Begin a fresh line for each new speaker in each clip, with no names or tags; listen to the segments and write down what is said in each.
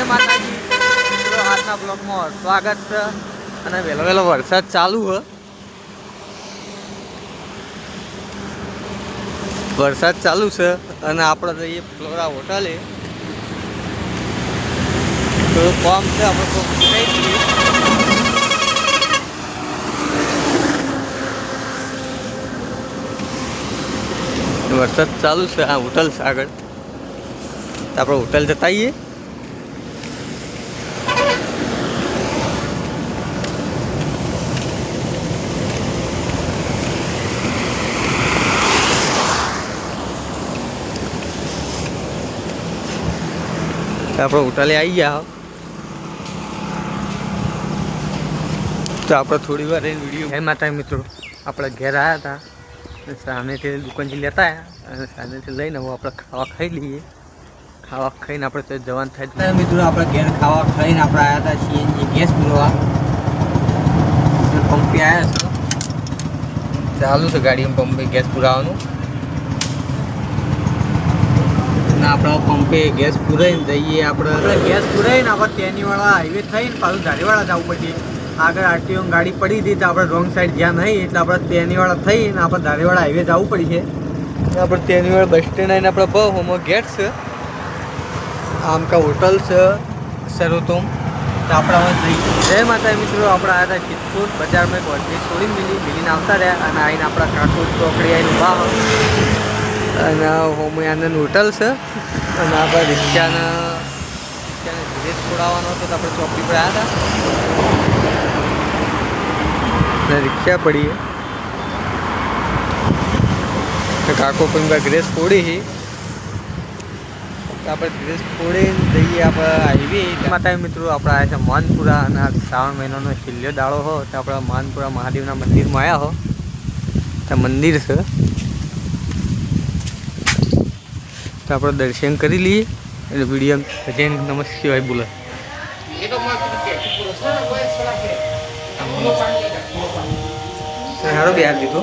જય માતાજી. આજના બ્લોગમાં સ્વાગત છે. અને વહેલો વહેલો વરસાદ ચાલુ હ. વરસાદ ચાલુ છે અને આપણે જઈએ ફ્લોરા હોટલે થોડું કોમ છે, આપણે કઈ વરસાદ ચાલુ છે આ હોટલ છે આગળ આપણે હોટલ જતા આવીએ. આપણે હોટલે આવી ગયા તો આપણે થોડી વાર વીડિયો હે માતા મિત્રો. આપણે ઘેર આવ્યા હતા. સામેથી દુકાનથી લેતા આવ્યા અને સામેથી લઈને હવે આપણે ખાવા ખાઈ લઈએ. ખાવા ખાઈને આપણે તો જવાન થાય મિત્રો આપણે ઘેર ખાવા ખાઈને આપણે આવ્યા હતા સીએનજી ગેસ પુરવા. પંપે આવ્યા છો. ચાલુ છે ગાડીમાં પંપે ગેસ પુરાવાનું અને આપણે પંપે ગેસ પુરાઈને જઈએ આપણે. ગેસ પુરાઈને આપણે તેનીવાળા હાઈવે થઈને પાછું ધારીવાળા જવું પડશે. આગળ આરટીઓ ગાડી પડી હતી તો આપણે રોંગ સાઈડ જ્યાં નહીં, એટલે આપણે તેનીવાળા થઈને આપણે ધારીવાળા હાઈવે જવું પડશે. આપણે તેનીવાળા બસ સ્ટેન્ડ આવીને આપણે બહુ હોમો ગેટ છે. આમ કા હોટલ છે સરોતમ તો આપણે હવે જઈએ જય માતા મિત્રો, આપણે આવ્યા હતા ચિત્તપુર બજારમાં એક વર્ધી છોડી મિલી મિલીને આવતા રહ્યા અને આવીને આપણા કાકુ ચોકડી આવીને હોય અને હોમયાનંદ હોટલ છે. અને આપણે રિક્ષાને રિક્ષાને ધીરે છોડાવવાનો હતો તો આપણે ચોકડી પર આવ્યા હતા. અને રિક્ષા પડી કાકો પણ ગ્રેસ ફોડી હી. આપણે ગ્રેસ ફોડી જઈએ આપણે હાઈવે. માતા મિત્રો, આપણે આવ્યા છે માનપુરા અને આ શ્રાવણ મહિનાનો છેલ્લો દાડો હો. તો આપણે માનપુરા મહાદેવના મંદિરમાં આવ્યા હો. તો મંદિર છે. તો આપણે દર્શન કરી લઈએ એટલે વીડિયો જૈન નમસ્તે શિવાય બોલે. સારો બિહાર દીધો.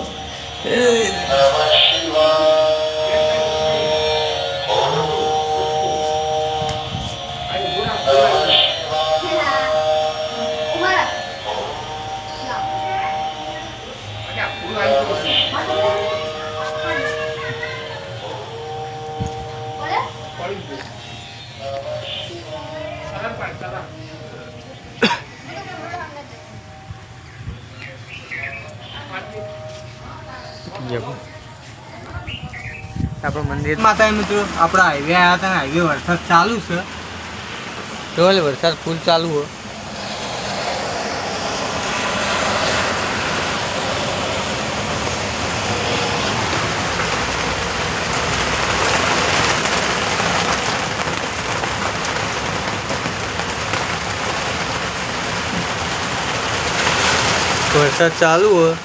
આપણું મંદિર. માતા મિત્રો આપણા હાઈવે આવ્યા હતા હાઈવે વરસાદ ચાલુ છે. જોલે વરસાદ ફૂલ ચાલુ હોય વરસાદ ચાલુ હોય.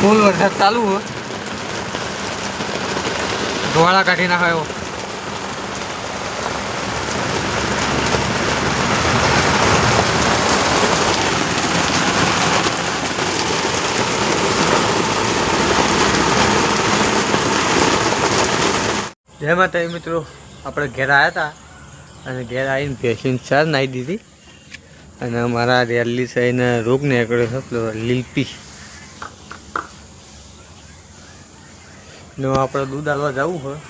ફૂલ વરસાદ ચાલુ હોય. ધોળા કાઢી નાખાયો જય માતા મિત્રો, આપણે ઘેર આવ્યા હતા અને ઘેર આવીને ભેસીને ચાર નાહી દીધી. અને અમારા રેલી સાઈડને રોગ નીકળ્યો છે લીલપી. નો આપણે દૂધ આલવા જવું હોય